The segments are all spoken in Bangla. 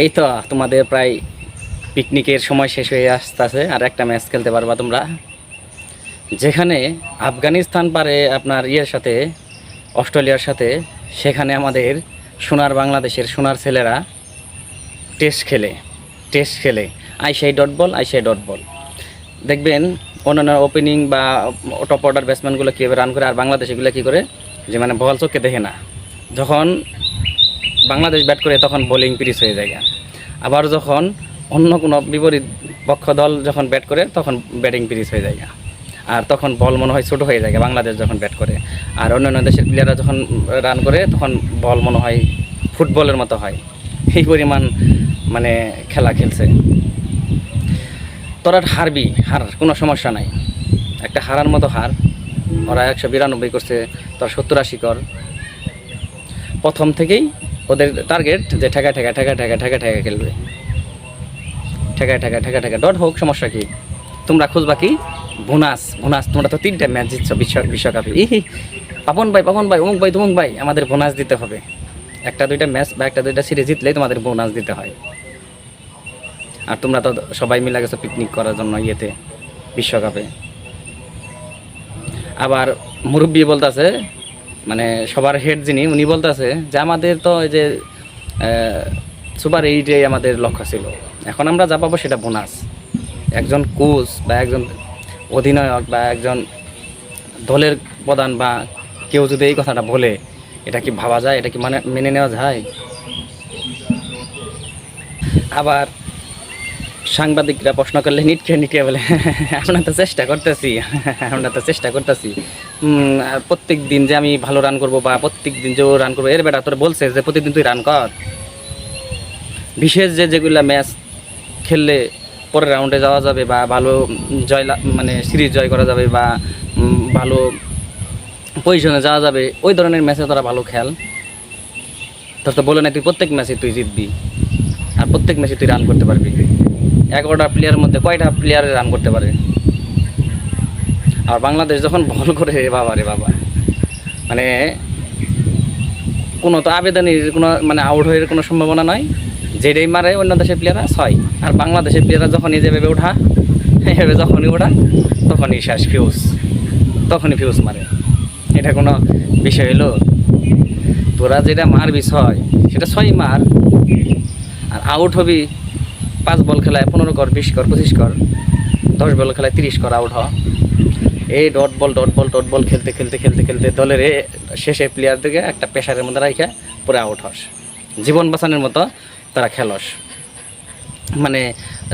এই তো, তোমাদের প্রায় পিকনিকের সময় শেষ হয়ে আসতেছে, আর একটা ম্যাচ খেলতে পারবা তোমরা। যেখানে আফগানিস্তান পারে আপনার ইয়ের সাথে, অস্ট্রেলিয়ার সাথে, সেখানে আমাদের সোনার বাংলাদেশের সোনার ছেলেরা টেস্ট খেলে টেস্ট খেলে। আইসাই ডট বল আইসাই ডট বল দেখবেন, অন্যান্য ওপেনিং বা টপ অর্ডার ব্যাটসম্যানগুলো কীভাবে রান করে, আর বাংলাদেশ এগুলো কী করে? যে মানে বল চোখে দেখে না। যখন বাংলাদেশ ব্যাট করে তখন বোলিং পিরিস হয়ে যায় আবার যখন অন্য কোনো বিপরীত পক্ষ দল যখন ব্যাট করে, তখন ব্যাটিং পিরিস হয়ে যায় আর তখন বল মনে হয় ছোটো হয়ে যায় বাংলাদেশ যখন ব্যাট করে। আর অন্যান্য দেশের প্লেয়াররা যখন রান করে, তখন বল মনে হয় ফুটবলের মতো হয়। এই পরিমাণ মানে খেলা খেলছে। তোরা হারবি, হার, কোনো সমস্যা নাই। একটা হারার মতো হার। ওরা একশো বিরানব্বই করছে, তোর সত্তর আশি কর। প্রথম থেকেই ওদের টার্গেট যে ঠেকা ঠেকা ঠেকা ঠেকা ঠেকা ঠেকা খেলবে। ঠেকা ঠেকা ঠেকা ঠেকা। ডট হোক, সমস্যা কি? তোমরা খুঁজবা কি? বোনাস বোনাস তোমরা তো তিনটা ম্যাচ জিতছ বিশ্ব বিশ্বকাপে। ইহি। পাপন ভাই পাপন ভাই অমুক ভাই তমুক ভাই, আমাদের বোনাস দিতে হবে। একটা দুইটা ম্যাচ বা একটা দুইটা সিরিজ জিতলেই তোমাদের বোনাস দিতে হয়। আর তোমরা তো সবাই মিলে গেছো পিকনিক করার জন্য ইয়েতে, বিশ্বকাপে। আবার মুরব্বী বলতেছে মানে সবার হেড যিনি, উনি বলতেছে যে আমাদের তো এই যে সুপার এইটে আমাদের লক্ষ্য ছিল। এখন আমরা যা পাবো সেটা বোনাস। একজন কোচ বা একজন অধিনায়ক বা একজন দলের প্রধান বা কেউ যদি এই কথাটা বলে, এটা কি ভাবা যায়? এটা কি মানে মেনে নেওয়া যায়? আবার সাংবাদিকরা প্রশ্ন করলে নিটকে নিটকে বলে, আমরা তো চেষ্টা করতেছি, আমরা তো চেষ্টা করতেছি। প্রত্যেক দিন যে আমি ভালো রান করব বা প্রত্যেক দিন যে রান করব, এর বেটা তোর বলছে যে প্রতিদিন তুই রান কর। বিশেষ যে যেগুলা ম্যাচ খেললে পরের রাউন্ডে যাওয়া যাবে বা ভালো জয় মানে সিরিজ জয় করা যাবে বা ভালো পজিশনে যাওয়া যাবে, ওই ধরনের ম্যাচে তোরা ভালো খেল। তোর তো বলে না তুই প্রত্যেক ম্যাচে তুই জিতবি, আর প্রত্যেক ম্যাচে তুই রান করতে পারবি। এগারোটা প্লেয়ারের মধ্যে কয়টা প্লেয়ারে রান করতে পারে? আর বাংলাদেশ যখন বল করে রে বাবা রে বাবা। মানে কোনো তো আবেদনের কোনো মানে আউট হয়ে কোনো সম্ভাবনা নয় যেটাই মারে অন্য দেশের প্লেয়াররা ছয়। আর বাংলাদেশের প্লেয়াররা যখনই যেভাবে ওঠা, এভাবে যখনই ওঠা, তখনই শেষ ফিউজ তখনই ফিউজ মারে। এটা কোনো বিষয় হলো, তোরা যেটা মারবি ছয়, সেটা ছয় মার। আর আউট হবি পাঁচ বল খেলায় পনেরো কর, বিশ কর, পঁচিশ কর, দশ বল খেলায় তিরিশ কর, আউট হ এই dot ball dot ball dot ball খেলতে খেলতে খেলতে খেলতে দলের শেষে প্লেয়ারদেরকে একটা প্রেশারের মধ্যে রাখা পরে আউট হস। জীবন বাঁচানোর মতো তারা খেলস। মানে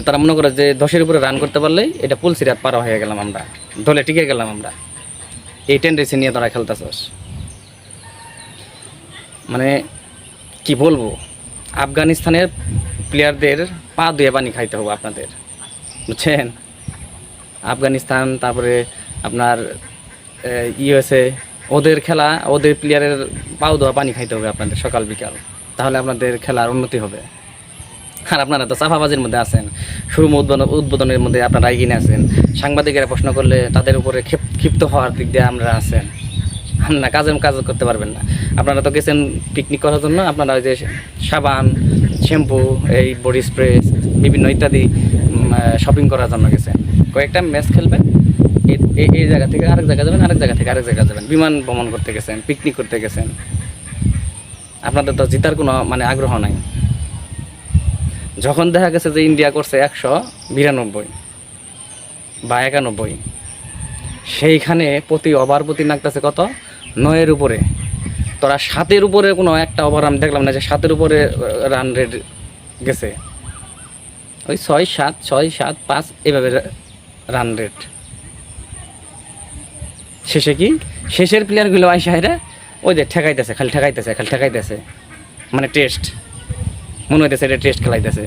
তারা মনে করে যে দশের উপরে রান করতে পারলেই এটা পুল সিরাত পারা হয়ে গেলাম আমরা। দলে টিকে গেলাম আমরা। এই টেন্ডেন্সি নিয়ে তারা খেলতেছস। মানে কি বলব? আফগানিস্তানের প্লেয়ারদের পা ধুয়ে পানি খাইতে হবে আপনাদের। বুঝছেন? আফগানিস্তান, তারপরে আপনার ইউএসএ, ওদের খেলা, ওদের প্লেয়ারের পাও ধোয়া পানি খাইতে হবে আপনাদের সকাল, বিকাল। তাহলে আপনাদের খেলার উন্নতি হবে। আর আপনারা তো চাফাবাজির মধ্যে আছেন। শুরু উদ্বোধন, উদ্বোধনের মধ্যে আপনারা এগিয়ে আছেন। সাংবাদিকেরা প্রশ্ন করলে তাদের উপরে ক্ষিপ- ক্ষিপ্ত হওয়ার দিক দিয়ে আমরা আছেন। না কাজে কাজ করতে পারবেন না। আপনারা তো গেছেন পিকনিক করার জন্য। আপনারা ওই যে সাবান শ্যাম্পু, এই বডি স্প্রে, বিভিন্ন ইত্যাদি শপিং করার জন্য গেছে। কয়েকটা ম্যাচ খেলবেন এই- জায়গা থেকে আরেক জায়গা যাবেন, আরেক জায়গা থেকে আরেক জায়গা যাবেন। বিমান ভ্রমণ করতে গেছেন পিকনিক করতে গেছেন। আপনাদের তো জিতার কোনো মানে আগ্রহ নাই। যখন দেখা গেছে যে ইন্ডিয়া করছে একশো বিরানব্বই বা একানব্বই, সেইখানে প্রতি ওভার প্রতি নাকতেছে কত? নয়ের উপরে। তোরা সাতের উপরে কোনো একটা ওভার আমি দেখলাম না যে সাতের উপরে রান রেট গেছে। ওই ছয় সাত ছয় সাত, পাঁচ, এভাবে রান রেট শেষে কি? শেষের প্লেয়ারগুলো আইসা হেরা ওই যে ঠেকাইতেছে, খালি ঠেকাইতেছে খালি ঠেকাইতেছে। মানে টেস্ট মনে হইতেছে এটা টেস্ট খেলাইতেছে।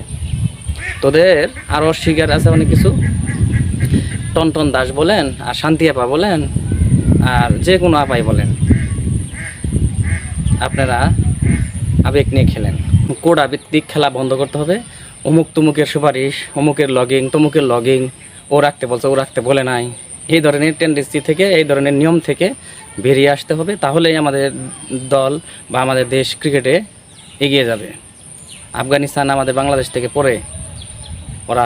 তোদের আরও শিকার আছে অনেক কিছু। টনটন দাস বলেন, আর শান্তি আপা বলেন, আর যে কোনো আপাই বলেন। আপনারা আবেগ নিয়ে খেলেন। কোড আবেগ খেলা বন্ধ করতে হবে। অমুক তুমুকের সুপারিশ, অমুকের লগিং তমুকের লগিং ও রাখতে বলছে, ও রাখতে বলে নাই। এই ধরনের টেন্ডেন্সি থেকে, এই ধরনের নিয়ম থেকে বেরিয়ে আসতে হবে, তাহলেই আমাদের দল বা আমাদের দেশ ক্রিকেটে এগিয়ে যাবে। আফগানিস্তান আমাদের বাংলাদেশ থেকে পড়ে ওরা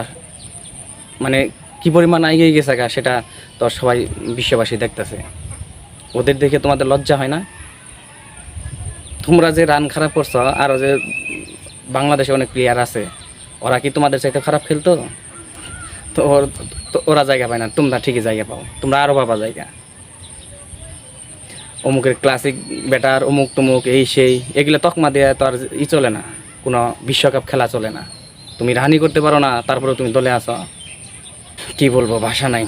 মানে কি পরিমাণ এগিয়ে গেছে সেটা তো সবাই বিশ্ববাসী দেখতেছে। ওদের দেখে তোমাদের লজ্জা হয় না? তোমরা যে রান খারাপ করছ, আর যে বাংলাদেশে অনেক প্লেয়ার আছে, ওরা কি তোমাদের চাইতে খারাপ খেলতো? তো ওর- তো ওরা জায়গা পায় না, তোমরা ঠিকই জায়গা পাও, তোমরা আরও পাবা জায়গা। অমুকের ক্লাসিক ব্যাটার অমুক তমুক, এই সেই, এগুলো তকমা দেওয়া তো আর ই চলে না, কোনো বিশ্বকাপ খেলা চলে না। তুমি রানি করতে পারো না তারপরে তুমি দলে আসো কি বলব, ভাষা নাই।